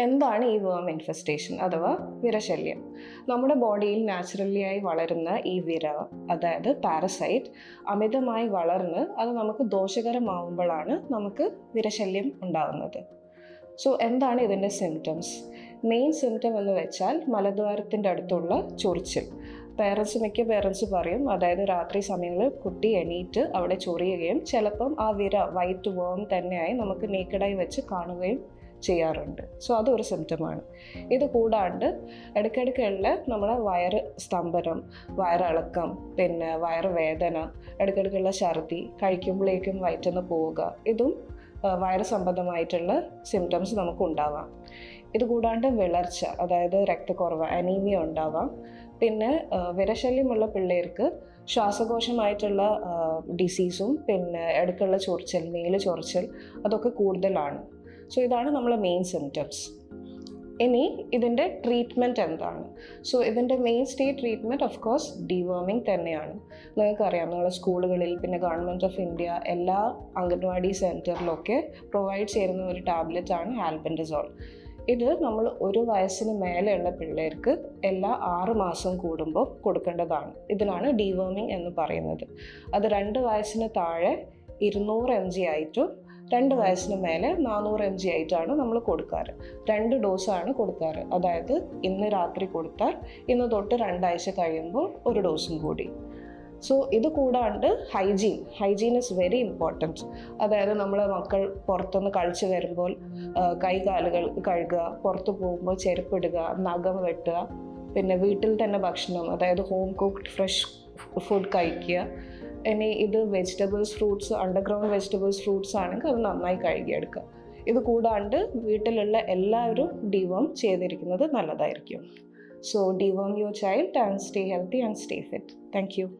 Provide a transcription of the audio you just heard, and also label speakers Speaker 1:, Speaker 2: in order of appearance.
Speaker 1: എന്താണ് ഈ വേം ഇൻഫെസ്റ്റേഷൻ അഥവാ വിരശല്യം? നമ്മുടെ ബോഡിയിൽ നാച്ചുറലി ആയി വളരുന്ന ഈ വിര അതായത് പാരസൈറ്റ് അമിതമായി വളർന്ന് അത് നമുക്ക് ദോഷകരമാവുമ്പോഴാണ് നമുക്ക് വിരശല്യം ഉണ്ടാകുന്നത് സോ എന്താണ് ഇതിന്റെ സിംറ്റംസ് മെയിൻ സിംറ്റം എന്ന് വെച്ചാൽ മലദ്വാരത്തിന്റെ അടുത്തുള്ള ചൊറിച്ചിൽ. പേരൻസ് മിക്ക പേരൻസ് പറയും അതായത് രാത്രി സമയങ്ങളിൽ കുട്ടി എണീറ്റ് അവിടെ ചൊറിയുകയും ചിലപ്പം ആ വിര വൈറ്റ് വേം തന്നെയായി നമുക്ക് നേക്കഡായി വെച്ച് കാണുകയും ചെയ്യാറുണ്ട്. സോ അതൊരു സിംറ്റമാണ് ഇത് കൂടാണ്ട് ഇടയ്ക്കിടയ്ക്കുള്ള നമ്മുടെ വയറ് സ്തംഭനം വയറിളക്കം പിന്നെ വയറ് വേദന ഇടയ്ക്കിടയ്ക്കുള്ള ഛർദി കഴിക്കുമ്പോഴേക്കും വയറ്റുന്ന പോവുക ഇതും വയറ് സംബന്ധമായിട്ടുള്ള സിംറ്റംസ് നമുക്ക് ഉണ്ടാവാം. ഇത് വിളർച്ച അതായത് രക്തക്കുറവ് അനീമിയ ഉണ്ടാവാം. പിന്നെ വിരശല്യമുള്ള പിള്ളേർക്ക് ശ്വാസകോശമായിട്ടുള്ള ഡിസീസും പിന്നെ ഇടയ്ക്കുള്ള ചൊറിച്ചൽ മേൽ ചൊറിച്ചൽ അതൊക്കെ കൂടുതലാണ്. സോ ഇതാണ് നമ്മളെ മെയിൻ സിംറ്റംസ് ഇനി ഇതിന്റെ ട്രീറ്റ്മെന്റ് എന്താണ്? സോ ഇതിന്റെ main stay treatment of course deworming തന്നെയാണ്. നിങ്ങൾക്കറിയാം നിങ്ങളുടെ സ്കൂളുകളിൽ പിന്നെ ഗവൺമെന്റ് ഓഫ് ഇന്ത്യ എല്ലാ അംഗൻവാടി സെന്ററിലൊക്കെ പ്രൊവൈഡ് ചെയ്യുന്ന ഒരു ടാബ്ലറ്റ് ആണ് ആൽബൻഡസോൾ ഇത് നമ്മൾ ഒരു വയസ്സിന് മേലെയുള്ള പിള്ളേർക്ക് എല്ലാ ആറ് മാസം കൂടുമ്പോൾ കൊടുക്കേണ്ടതാണ്. ഇതിനാണ് ഡിവേമിങ് എന്ന് പറയുന്നത്. അത് രണ്ട് വയസ്സിന് താഴെ ഇരുന്നൂറ് എം ജി ആയിട്ടും രണ്ട് വയസ്സിന് മേലെ നാനൂറ് എം ജി ആയിട്ടാണ് നമ്മൾ കൊടുക്കാറ്. രണ്ട് ഡോസാണ് കൊടുക്കാറ്. അതായത് ഇന്ന് രാത്രി കൊടുത്താൽ ഇന്ന് തൊട്ട് രണ്ടാഴ്ച കഴിയുമ്പോൾ ഒരു ഡോസും കൂടി. സോ ഇത് കൂടാണ്ട് hygiene. Hygiene is very important അതായത് നമ്മളെ മക്കൾ പുറത്തുനിന്ന് കളിച്ച് വരുമ്പോൾ കൈകാലുകൾ കഴുകുക പുറത്ത് പോകുമ്പോൾ ചെരുപ്പിടുക നഖം വെട്ടുക പിന്നെ വീട്ടിൽ തന്നെ ഭക്ഷണം അതായത് ഹോം കുക്ക്ഡ് ഫ്രഷ് ഫുഡ് കഴിക്കുക ഇനി ഇത് vegetables fruits underground vegetables fruits ആണെങ്കിൽ അത് നന്നായി കഴുകിയെടുക്കുക. ഇത് കൂടാണ്ട് വീട്ടിലുള്ള എല്ലാവരും ഡിവോം ചെയ്തിരിക്കുന്നത് നല്ലതായിരിക്കും. So deworm your child and stay healthy and stay fit thank you